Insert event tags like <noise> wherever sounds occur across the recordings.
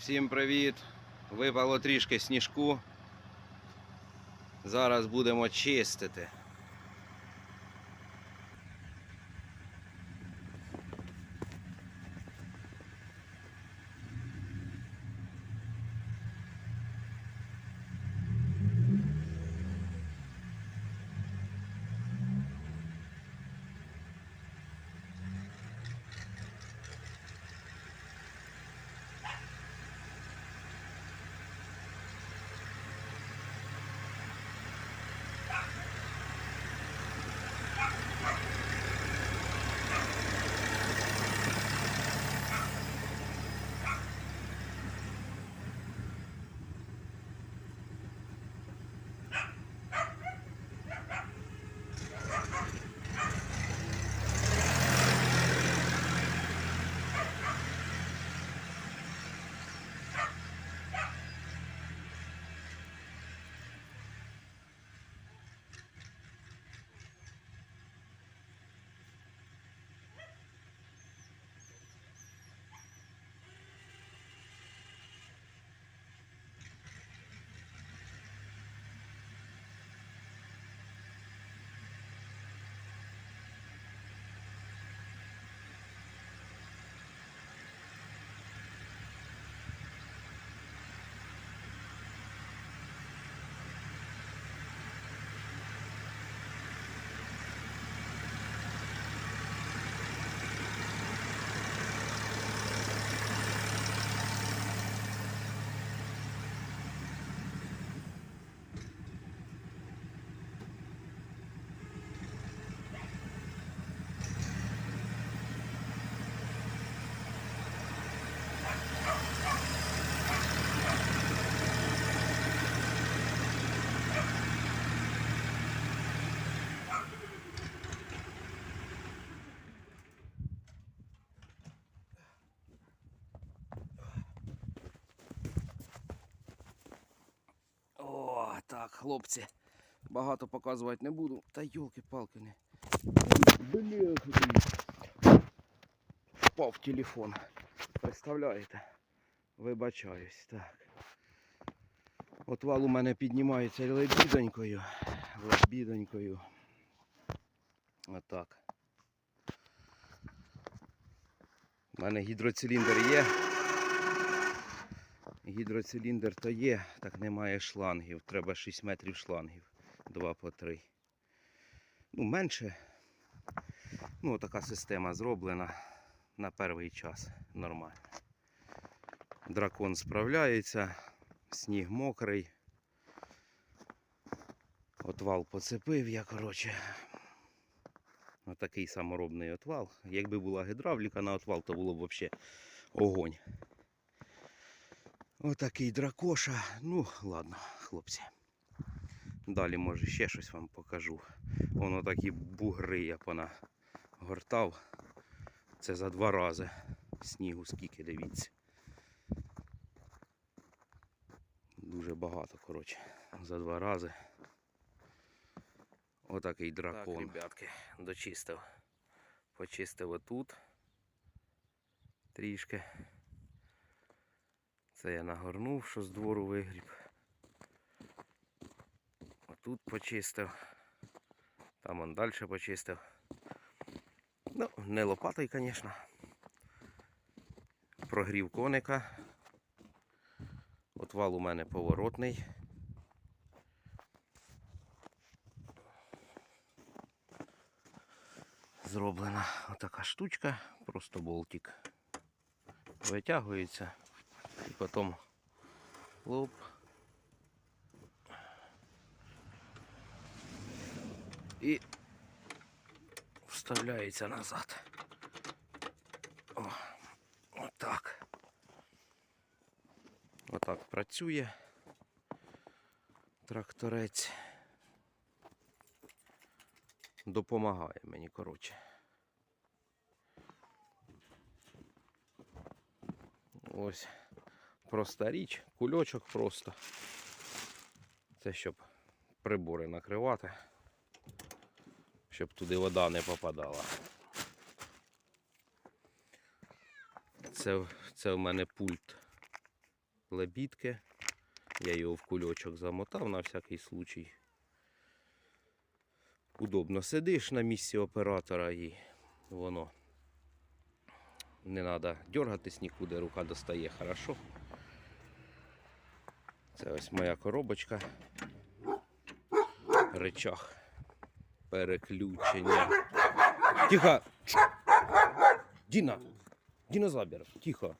Всім привіт! Випало трішки сніжку. Зараз будемо чистити. Так, хлопці. Багато показувати не буду. Та йолки-палки не. Бляха. Впав телефон. Представляєте? Вибачаюсь, так. От вал у мене піднімається лебідонькою. Лебідонькою. Отак. У мене гідроциліндр є. Гідроциліндр то є, так немає шлангів. Треба 6 метрів шлангів. 2 по 3. Ну, менше. Ну, така система зроблена на перший час. Нормально. Дракон справляється, сніг мокрий. Отвал поцепив я, коротше. Отакий саморобний отвал. Якби була гідравліка на отвал, то було б взагалі огонь. Отакий дракоша. Ну, ладно, хлопці. Далі, може, ще щось вам покажу. Воно такі бугри я понагортав. Це за два рази. Снігу скільки, дивіться. Дуже багато, коротше. За два рази. Отакий дракон. Так, ребятки, дочистив. Почистив отут. Трішки. Це я нагорнув, що з двору вигріб. Отут почистив. Там он далі почистив. Ну, не лопатою, звісно. Прогрів коника. Отвал у мене поворотний. Зроблена отака штучка, просто болтик. Витягується і потім лоп. І вставляється назад. О, отак. Отак працює тракторець. Допомагає мені, коротше. Ось проста річ, кульочок просто. Це щоб прибори накривати, щоб туди вода не попадала. Це, це в мене пульт лебідки. Я його в кульочок замотав на всякий случай. Удобно сидиш на місці оператора і воно не треба дергатись нікуди, рука достає хорошо. Це ось моя коробочка. Речах. Переключення. Тихо! Діна! Дінозавр, тихо.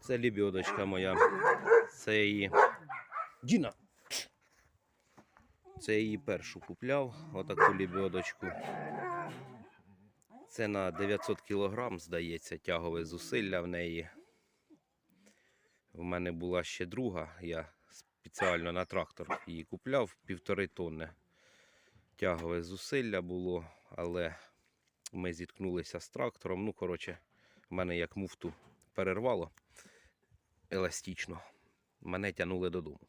Це лебедочка моя. Це її. Діна! Це її першу купляв, отаку лебедочку. Це на 900 кг, здається, тягове зусилля в неї. В мене була ще друга, я спеціально на трактор її купляв, півтори тонни. Тягове зусилля було, але ми зіткнулися з трактором. Ну, коротше, в мене як муфту перервало еластично. Мене тягнули додому.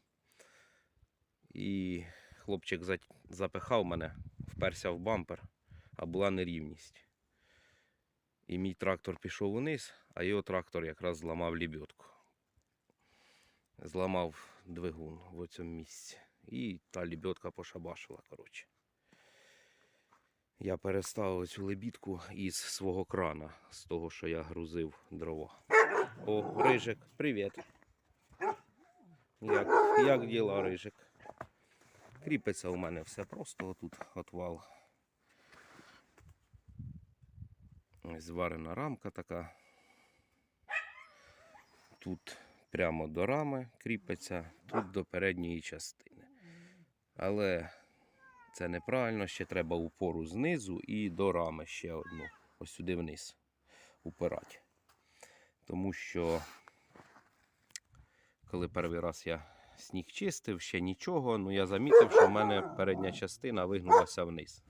І хлопчик запихав мене, вперся в бампер, а була нерівність. І мій трактор пішов униз, а його трактор якраз зламав лебідку. Зламав двигун в цьому місці. І та лебедка пошабашила, коротше. Я переставив цю лебідку із свого крана, з того, що я грузив дрова. О, Рижик, привіт. Як, як діла, Рижик? Кріпиться у мене все просто отут отвал. Зварена рамка така. Тут прямо до рами кріпиться, тут до передньої частини. Але це неправильно, ще треба упору знизу і до рами ще одну. Ось сюди вниз упирати. Тому що, коли перший раз я сніг чистив, ще нічого, ну я замітив, що в мене передня частина вигнулася вниз.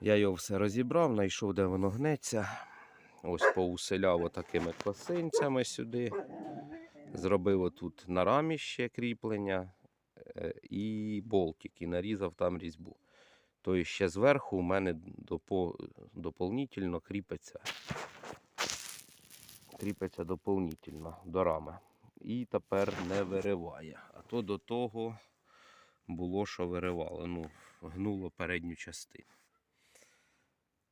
Я його все розібрав, знайшов, де воно гнеться. Ось поуселяв отакими косинцями сюди. Зробив отут на рамі ще кріплення е, і болтик, і нарізав там різьбу. Тобто ще зверху у мене допо, доповнительно кріпиться. Кріпиться доповнительно до рами. І тепер не вириває. А то до того було, що виривало. Ну, гнуло передню частину.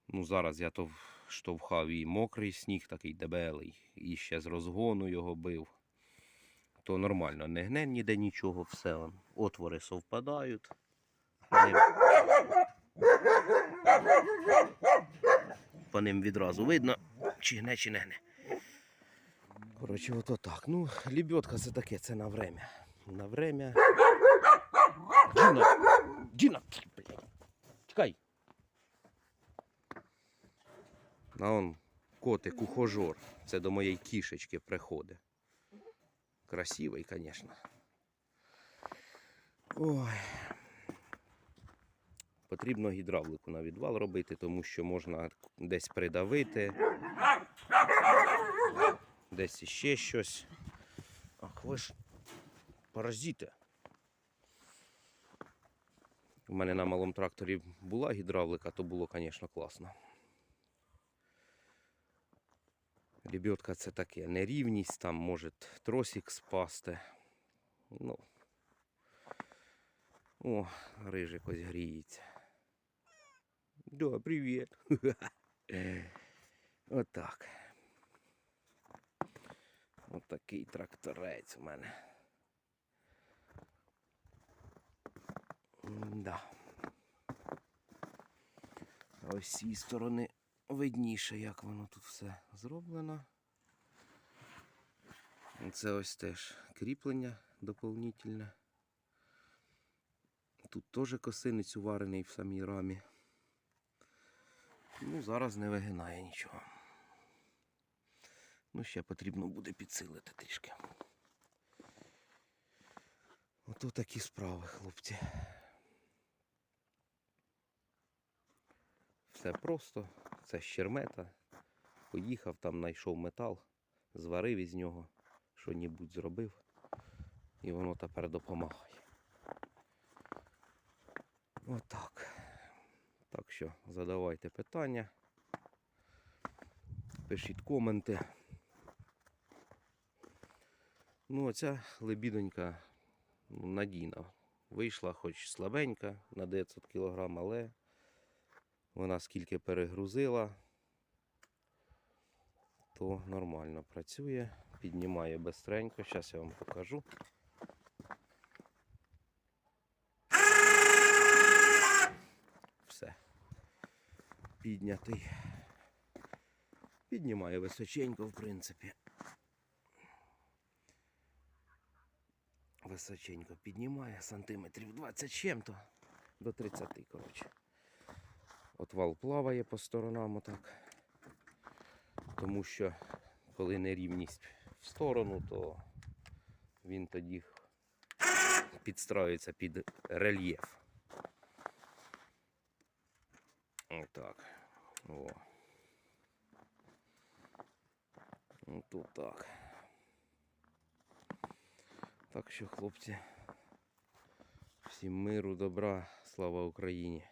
Ну, зараз я то штовхав і мокрий сніг, такий дебелий, і ще з розгону його бив. То нормально, не гне ніде нічого, все. он. Отвори совпадають. По ним, відразу видно, чи гне, чи не гне. Коротше, ото так. Ну, лебедка це таке, це на время. На время. Діна! Діна! Чекай! А он котик ухожор. Це до моєї кішечки приходить. Красивий, звісно. Ой. Потрібно гідравлику на відвал робити, тому що можна десь придавити. Десь іще щось. Ах, ви ж паразити. У мене на малому тракторі була гідравлика, то було, звісно, класно. Лебедка це таке, нерівність, там може тросик спасти. Ну. О, рижик ось гріється. Да, привіт. <laughs> Отак. Отакий тракторець у мене. Да. А ось з цієї сторони видніше, як воно тут все зроблено. Це ось теж кріплення доповнительне. Тут теж косинець уварений в самій рамі. Ну, зараз не вигинає нічого. Ну, ще потрібно буде підсилити трішки. Ото такі справи, хлопці. Все просто, це щермета. Поїхав там, знайшов метал, зварив із нього, що-небудь зробив, і воно тепер допомагає. Отак. Так що задавайте питання. пишіть коменти. Ну, оця лебідонька ну, надійна. Вийшла хоч слабенька на 900 кг, але вона скільки перегрузила, то нормально працює, піднімає бистренько. Зараз я вам покажу. Все. Піднятий. Піднімає височенько, в принципі. Височенько піднімає сантиметрів 20 з чим-то до 30, коротше. От вал плаває по сторонам отак. Тому що коли нерівність в сторону, то він тоді підстраюється під рельєф. Отак. О. Тут так. Так що, хлопці, всім миру, добра, слава Україні.